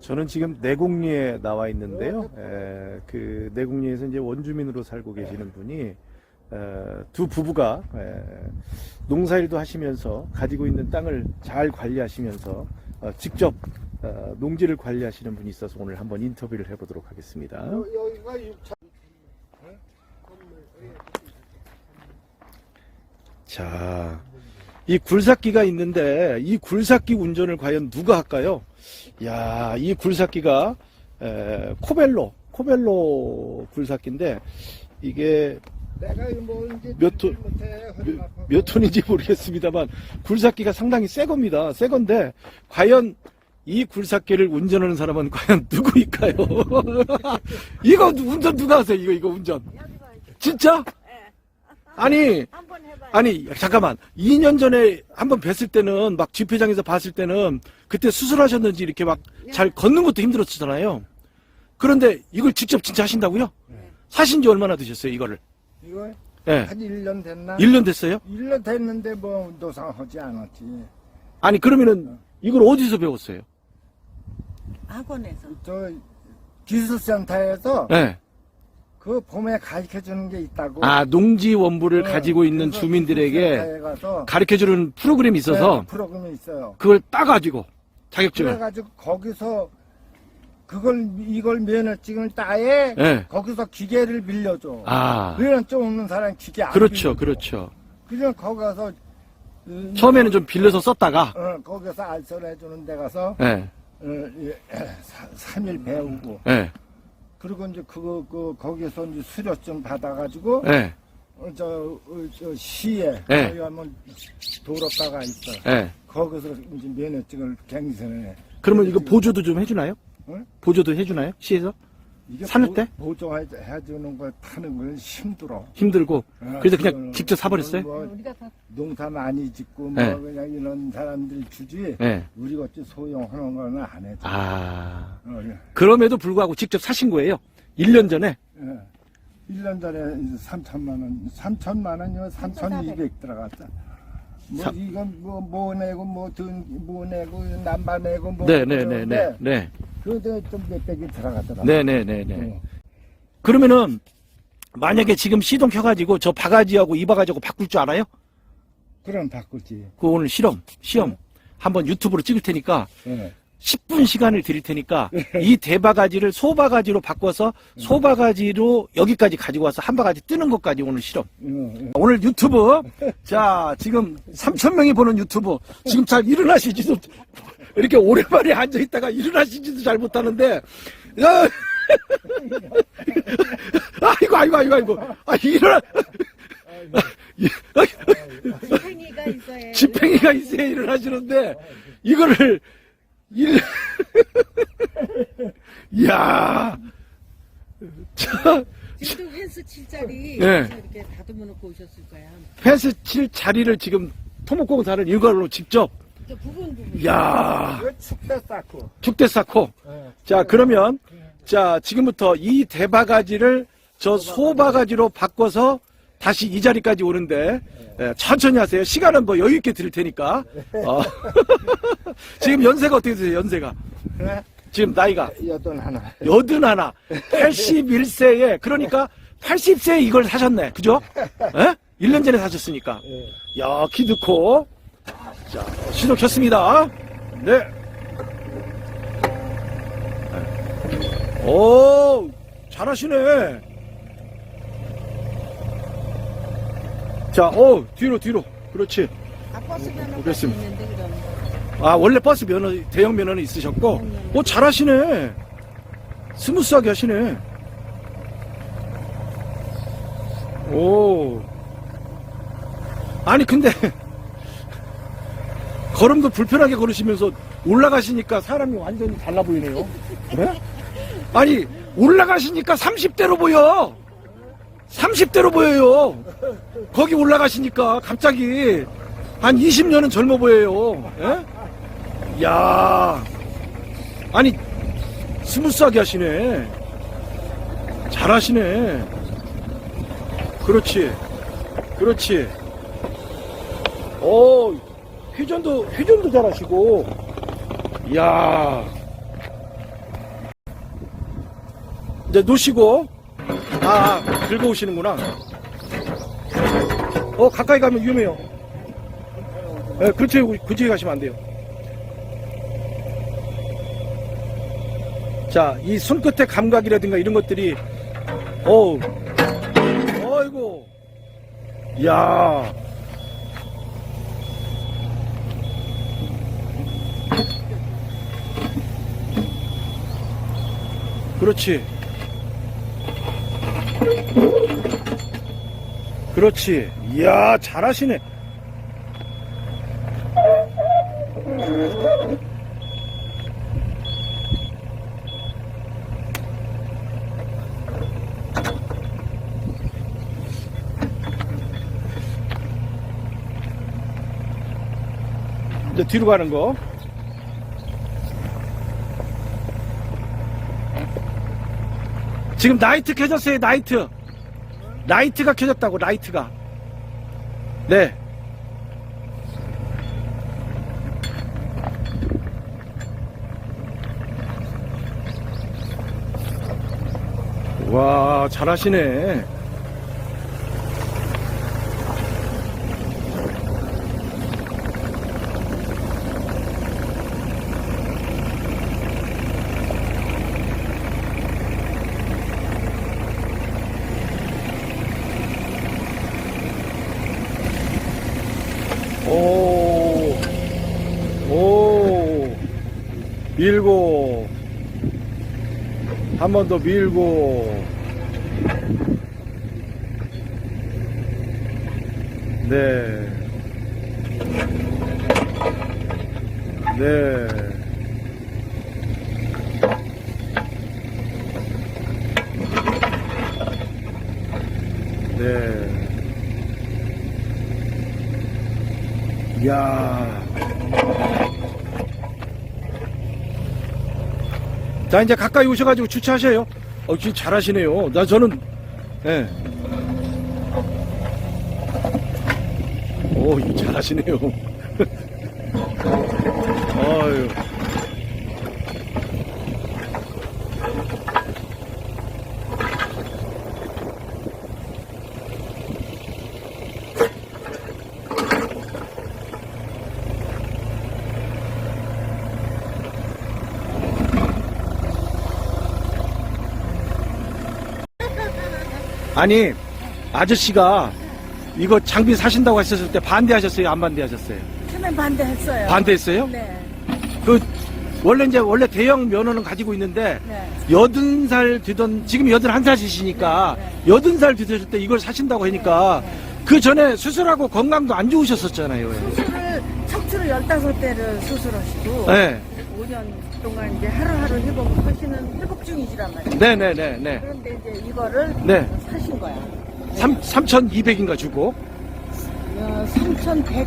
저는 지금 내곡리에 나와 있는데요. 에, 그 내곡리에서 이제 원주민으로 살고 계시는 분이 에, 두 부부가 에, 농사일도 하시면서 가지고 있는 땅을 잘 관리하시면서 어, 직접 어, 농지를 관리하시는 분이 있어서 오늘 한번 인터뷰를 해보도록 하겠습니다. 여기가 6차 자, 이 굴삭기가 있는데 이 굴삭기 운전을 과연 누가 할까요? 야, 이 굴삭기가 에, 코벨로, 코벨로 굴삭기인데 이게 내가 뭐몇 톤- 몇. 몇 톤인지 모르겠습니다만 굴삭기가 상당히 새 겁니다. 새 건데 과연 이 굴삭기를 운전하는 사람은 과연 누구일까요? 이거 운전 누가 하세요? 이거 이거 운전 진짜? 아니 한번 해봐요. 아니 잠깐만 2년 전에 한번 뵀을 때는 막 집회장에서 봤을 때는 그때 수술하셨는지 이렇게 막 잘 걷는 것도 힘들었잖아요. 그런데 이걸 직접 진짜 하신다고요? 사신 지 얼마나 되셨어요 이거를? 이거 예. 한 1년 됐나? 1년 됐어요? 1년 됐는데 뭐 노상하지 않았지. 아니 그러면은 이걸 어디서 배웠어요? 학원에서. 저 기술센터에서 예. 그 봄에 가르쳐 주는 게 있다고. 아 농지 원부를 어, 가지고 있는 그래서 주민들에게 가서 가르쳐 주는 프로그램이 있어서 네, 프로그램이 있어요. 그걸 따가지고 자격증을 그래가지고 거기서 그걸 이걸 면허증을 따에 예. 거기서 기계를 빌려줘. 아 면허증 없는 사람 기계 안 그렇죠 빌려줘. 그렇죠 그냥 거기 가서 음, 처음에는 좀 빌려서 썼다가 어, 거기서 알선해 주는 데 가서 예. 어, 예, 3일 배우고 예. 그리고 이제 그거 그 거기서 이제 수료증 받아가지고 예. 어, 저, 어, 저 시에 네. 거기 도로가가 있어. 예. 거기서 이제 면허증을 갱신해. 그러면 이거 보조도 좀 해주나요? 응? 보조도 해주나요? 시에서? 이게 사는 보- 때? 보조해 해주는 걸 타는 걸 힘들어. 힘들고 어, 그래서 그냥 그거는 직접 사버렸어요? 뭐 우리가 다 농사 많이 짓고 뭐 네. 그냥 이런 사람들이 주지. 예. 우리 같이 소용하는 거는 안 해줘. 아 어, 예. 그럼에도 불구하고 직접 사신 거예요? 1년 전에? 예. 1년 전에 3천만 원, 3천만 원이면 3,200 들어갔다. 뭐 삼- 이건 뭐, 뭐 내고 뭐든뭐 내고 남바 내고 뭐 네네네네 그러는데 네. 그래도 좀 몇백이 들어가더라. 네네네네 어. 그러면은 만약에 지금 시동 켜가지고 저 바가지하고 이 바가지하고 바꿀 줄 알아요? 그럼 바꾸지. 그 오늘 실험 시험 한번 유튜브로 찍을 테니까 예. 10분 시간을 드릴 테니까 이 대바가지를 소바가지로 바꿔서 소바가지로 여기까지 가지고 와서 한 바가지 뜨는 것까지 오늘 실험. 예. 오늘 유튜브 자 지금 3천 명이 보는 유튜브 지금 잘 일어나시지도 이렇게 오랜만에 앉아 있다가 일어나시지도 잘 못하는데 야, 아이고 아이고 아이고 아이고 아 일어나 생이가 있어야. 집행이가 있어야 일어나시는데 이거를 일 이야 자 지금 펜스 칠 자리 예. 이렇게 다듬어 놓고 오셨을 거야. 펜스 칠 자리를 지금 토목공사를 이걸로 직접 저 부분 부분. 이야 이거 축대 쌓고. 축대 쌓고 예. 자 그러면 자 지금부터 이 대바가지를 저 소바가지로 바꿔서 다시 이 자리까지 오는데 예, 천천히 하세요 시간은 뭐 여유 있게 드릴 테니까 어. 지금 연세가 어떻게 되세요 연세가 그래? 지금 나이가 여든 하나. 여든 하나 81세에 그러니까 80세에 이걸 사셨네 그죠? 예? 1년 전에 사셨으니까 예. 야 키드 코 자, 시동 켰습니다. 네. 오, 잘하시네. 자, 어, 뒤로, 뒤로. 그렇지. 아 버스 면허가 보겠습니다. 있는데 그럼. 아, 원래 버스 면허, 대형 면허는 있으셨고, 오, 잘하시네. 스무스하게 하시네. 오. 아니, 근데, 걸음도 불편하게 걸으시면서 올라가시니까 사람이 완전히 달라 보이네요. 네? 아니, 올라가시니까 30대로 보여! 30대로 보여요! 거기 올라가시니까 갑자기 한 20년은 젊어 보여요. 예? 야 아니, 스무스하게 하시네. 잘하시네. 그렇지. 그렇지. 오, 회전도 회전도 잘하시고. 이야. 이제 놓으시고. 아, 아 들고 오시는구나. 어 가까이 가면 위험해요. 네, 그렇죠 굳이 가시면 안 돼요. 자 이 손끝의 감각이라든가 이런 것들이 어우. 어이구. 이야. 그렇지. 그렇지. 이야, 잘하시네. 이제 뒤로 가는 거. 지금 나이트 켜졌어요, 나이트. 라이트가 켜졌다고, 라이트가. 네. 와, 잘하시네. 오, 오, 밀고, 한 번 더 밀고, 네, 네, 네. 이야. 자, 이제 가까이 오셔가지고 주차하셔요. 어, 진짜 잘하시네요. 나, 저는, 예. 오, 잘하시네요. 아유. 아니, 아저씨가 이거 장비 사신다고 하셨을 때 반대하셨어요? 안 반대하셨어요? 처음엔 반대했어요. 반대했어요? 네. 그, 원래 이제 원래 대형 면허는 가지고 있는데, 네. 여든 살 되던, 지금 여든 한 살이시니까, 네, 여든 살 되셨을 때 이걸 사신다고 하니까, 그 전에 수술하고 건강도 안 좋으셨었잖아요. 수술을 척추를 15대를 수술하시고 네. 5년 동안 이제 하루하루 회복을 하시는 회복 중이시란 말이에요. 네네네 네. 그런데 이제 이거를 네. 사신 거야. 3, 3,200인가 주고, 어, 3,100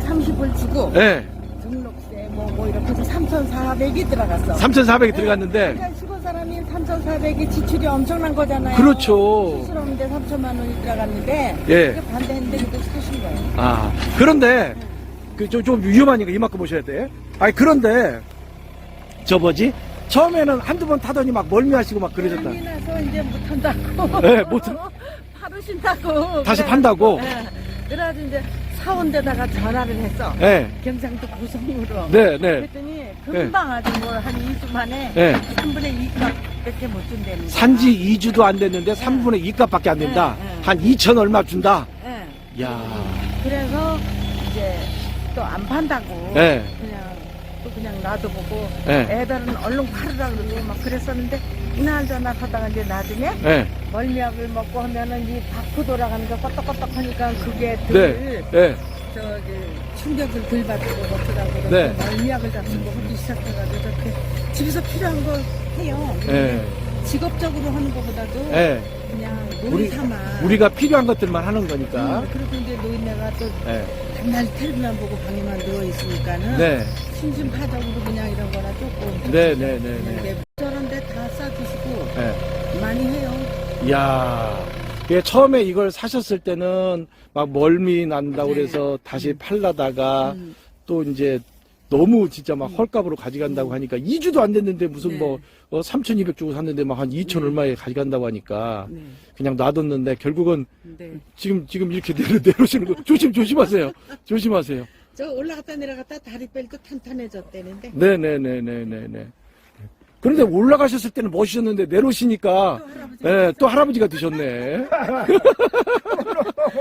130을 주고 네. 등록세 뭐, 뭐 이렇게 해서 3,400이 들어갔어. 3,400이 들어갔는데, 그러니까 시골 사람이 3,400이 지출이 엄청난 거잖아요. 그렇죠. 수술하는데 3천만 원이 들어갔는데 예. 그게 반대했는데 이거 사신 거예요. 아, 그런데, 그, 좀, 좀 위험하니까 이만큼 보셔야 돼. 아니, 그런데, 저 뭐지? 처음에는 한두 번 타더니 막 멀미하시고 막 그러셨다. 많이 나서 이제 못 한다고. 네, 못 한- 파르신다고. 다시 그래가지고, 판다고? 예. 그래가지고 이제 사원데다가 전화를 했어. 네, 경상도 고성으로. 네, 네. 그랬더니 금방 아주 뭐 한 2주 만에 네. 3분의 2값밖에 못 준답니다. 산지 2주도 안 됐는데 3분의 2값밖에 안 된다. 네, 네. 한 2천 얼마 준다. 예. 야 그래서 이제 또 안 판다고. 네. 그냥 또 그냥 놔둬보고 네. 애들은 얼른 팔으라 그러고 막 그랬었는데 이날 저날 하다가 이제 나중에 네, 멀미약을 먹고 하면은 이 바프 돌아가는 게 껐덕껐덕 하니까 그게 네, 들 네. 저기 충격을 덜 받고 어쩌라고 네. 멀미약을 잡수고 하기 시작해가지고 이렇게 집에서 필요한 거 해요. 네. 직업적으로 하는 것보다도 네. 그냥 우리, 놀이 삼아. 우리가 필요한 것들만 하는 거니까. 음, 그리고 이제 노인네가 또 네. 맨날 텔레비만 보고 방에만 누워 있으니까는 네. 심심하다고도 그냥 이런 거나 조금 네, 네, 네, 네. 했는데 저런데 다 싸주시고 네. 많이 해요. 이야. 예, 처음에 이걸 사셨을 때는 막 멀미 난다고 네. 그래서 다시 팔라다가 음. 또 이제 너무 진짜 막 헐값으로 가져간다고 하니까 2주도 안 됐는데 무슨 네. 뭐 어, 3,200 주고 샀는데 막 한 2천 얼마에 가져간다고 하니까 네. 그냥 놔뒀는데 결국은 네. 지금 지금 이렇게 내려 내려오시는 거 조심 조심하세요. 조심하세요. 저 올라갔다 내려갔다 다리 뺄도 탄탄해졌다는데. 네네네네네네. 그런데 올라가셨을 때는 멋있었는데 내려오시니까 예, 또 할아버지가 되셨네.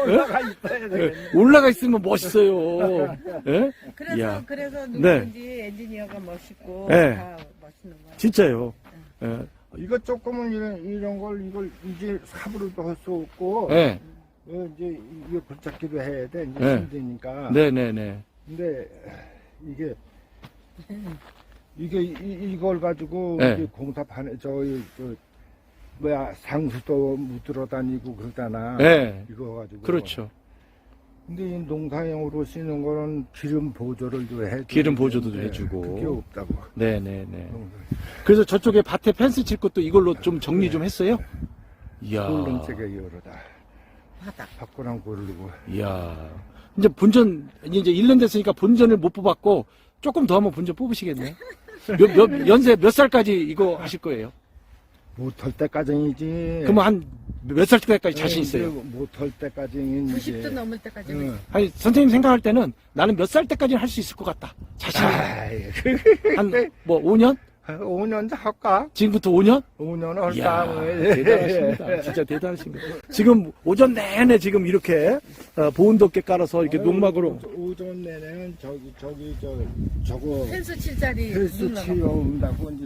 올라가 있어야 예, 되겠네. 올라가 있으면 멋있어요. 예? 그래서 이야. 그래서 네. 누구든지 엔지니어가 멋있고 네. 다 멋있는 거야. 진짜요. 예. 이거 조금은 이런, 이런 걸 이걸 이제 삽으로도 할 수 없고 예. 어, 이제 이거 붙잡기도 해야 돼 이제 네. 힘드니까 네네네. 근데 이게 이게 이, 이걸 가지고 네. 이제 공사판에 저기 저 뭐야 상수도 묻으러 다니고 그러잖아 네. 이거 가지고 그렇죠. 근데 이 농사용으로 쓰는 거는 기름 보조를 좀 해줘 기름 보조도 좀 해주고. 그게 없다고 네네네. 농사. 그래서 저쪽에 밭에 펜스 칠 것도 이걸로 좀 정리 좀 했어요? 이야. 꿀렁색에 열어다 바닥. 바꾸랑 고르고 이야. 이제 본전, 이제 1년 됐으니까 본전을 못 뽑았고, 조금 더 하면 본전 뽑으시겠네요. 몇, 몇, 연세 몇 살까지 이거 하실 거예요? 못할 때까지이지 그러면 한 몇 살 때까지 자신 있어요? 못할 때까지는 90도 이제 넘을 때까지. 응. 는 아니, 선생님 생각할 때는 나는 몇 살 때까지는 할 수 있을 것 같다. 자신이. 아이, 한, 뭐, 5년? 5년 할까? 지금부터 5년? 5년 이야, 할까? 대단하십니다. 진짜 대단하십니다. 지금 오전 내내 지금 이렇게 어, 보온덮개 깔아서 이렇게 농막으로 오전 내내는 저기 저기 저 저거 펜스 칠 자리 헬스 눌러놓고. 치워온다고 이제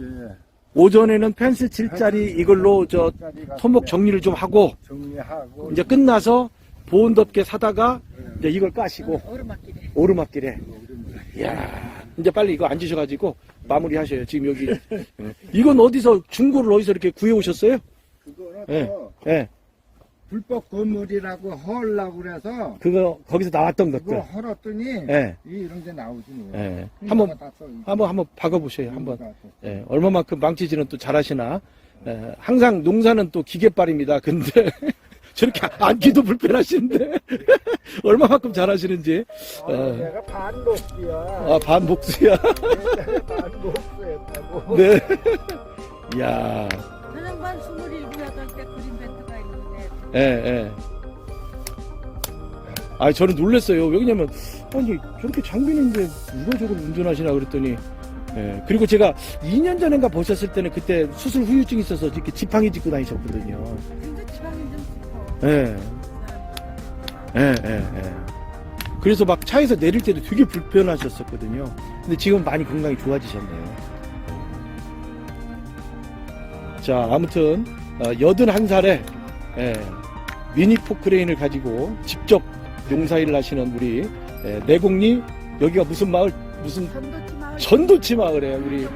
오전에는 펜스 칠 자리 이걸로 저 토목 정리를 좀 하고 정리하고 이제 끝나서 보온덮개 사다가 이제 이걸 까시고 어, 오르막길에. 오르막길에 이야 이제 빨리 이거 앉으셔가지고 마무리 하셔요 지금 여기 예. 이건 어디서 중고를 어디서 이렇게 구해 오셨어요? 그거는 예. 또 예 불법 건물이라고 헐라고 그래서 그거 거기서 나왔던 그거 것들 헐었더니 예. 이 이런 게 나오지 뭐. 예. 한번 한번 한번 박아보세요 한번 예, 얼마만큼 망치질은 또 잘하시나. 예, 항상 농사는 또 기계빨입니다. 근데 저렇게 앉기도 불편하신데 얼마만큼 잘하시는지. 아, 어, 내가 반복이야. 아, 반복수야. 반복수였다고. 네. 이야, 한양반 27, 8때 그린 벤트가 있는데 예, 예. 아, 저는 놀랐어요. 왜냐면, 아니, 저렇게 장비인데 누가 저걸 운전하시나 그랬더니, 예. 그리고 제가 2년 전인가 보셨을 때는 그때 수술 후유증 있어서 이렇게 지팡이 짚고 다니셨거든요. 근데 좀 깊어. 예. 예, 예, 예. 그래서 막 차에서 내릴 때도 되게 불편하셨었거든요. 근데 지금 많이 건강이 좋아지셨네요. 자, 아무튼, 어, 81살에, 예, 미니 포크레인을 가지고 직접 농사일을 하시는 우리, 예, 내곡리, 여기가 무슨 마을, 무슨 전도치 마을. 전도치 마을에 우리.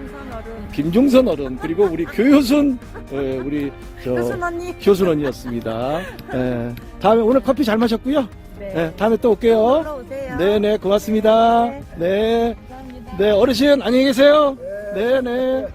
김종선 어른, 그리고 우리 교효순, 예, 우리, 저, 효순 언니. 효순 언니였습니다. 예, 다음에 오늘 커피 잘 마셨고요. 네. 예, 다음에 또 올게요. 오세요. 네네 고맙습니다. 네. 감사합니다. 네 어르신 안녕히 계세요. 네 네.